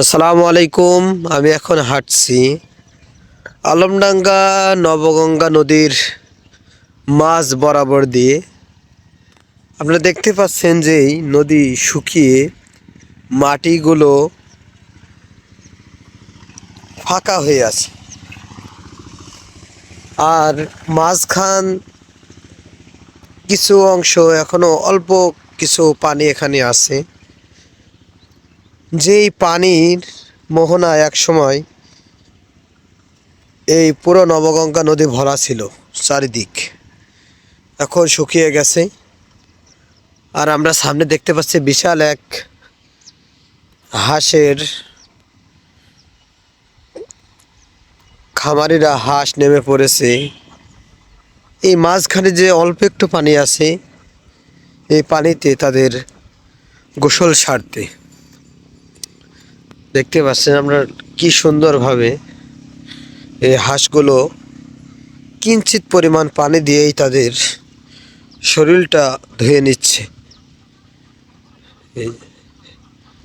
আসসালামু আলাইকুম, আমি এখন হাঁটছি আলমডাঙ্গা নবগঙ্গা নদীর মাঝ বরাবর দিয়ে। আপনারা দেখতে পাচ্ছেন যে নদী শুকিয়ে মাটিগুলো ফাঁকা হয়ে আছে। আর মাঝখান কিছু অংশ এখনও অল্প কিছু পানি এখানে আছে। যেই পানির মোহনা এক সময় এই পুরো নবগঙ্গা নদী ভরা ছিল চারিদিক, এখন শুকিয়ে গেছে। আর আমরা সামনে দেখতে পাচ্ছি বিশাল এক হাঁসের খামারিরা হাঁস নেমে পড়েছে। এই মাঝখানে যে অল্প একটু পানি আছে, এই পানিতে তাদের গোসল সারতে। দেখতে পাচ্ছেন আমরা কি সুন্দরভাবে এই হাঁসগুলো কিঞ্চিত পরিমাণ পানি দিয়েই তাদের শরীরটা ধুয়ে নিচ্ছে। এই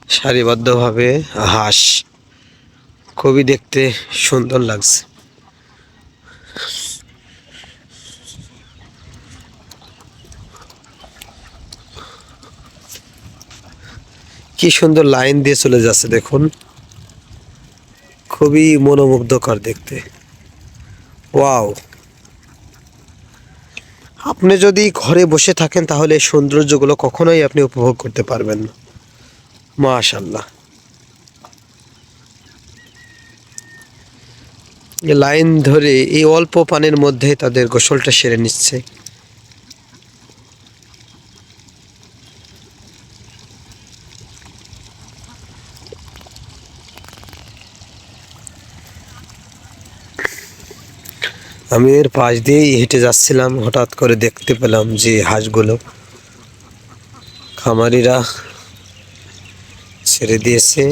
সারিবদ্ধভাবে হাঁস খুবই দেখতে সুন্দর লাগছে। কি সুন্দর লাইন দিয়ে চলে যাচ্ছে দেখুন। খুবই মনোমুগ্ধকর দেখতে। ওয়াও। আপনি যদি ঘরে বসে থাকেন তাহলে সৌন্দর্যগুলো কখনোই আপনি উপভোগ করতে পারবেন না। মাশাল্লাহ লাইন ধরে এই অল্প পানির মধ্যে তাদের গোসলটা সেরে নিচ্ছে। আমি এর পাশ দিয়েই হেঁটে যাচ্ছিলাম, হঠাৎ করে দেখতে পেলাম যে হাঁসগুলো খামারিরা ছেড়ে দিয়েছে।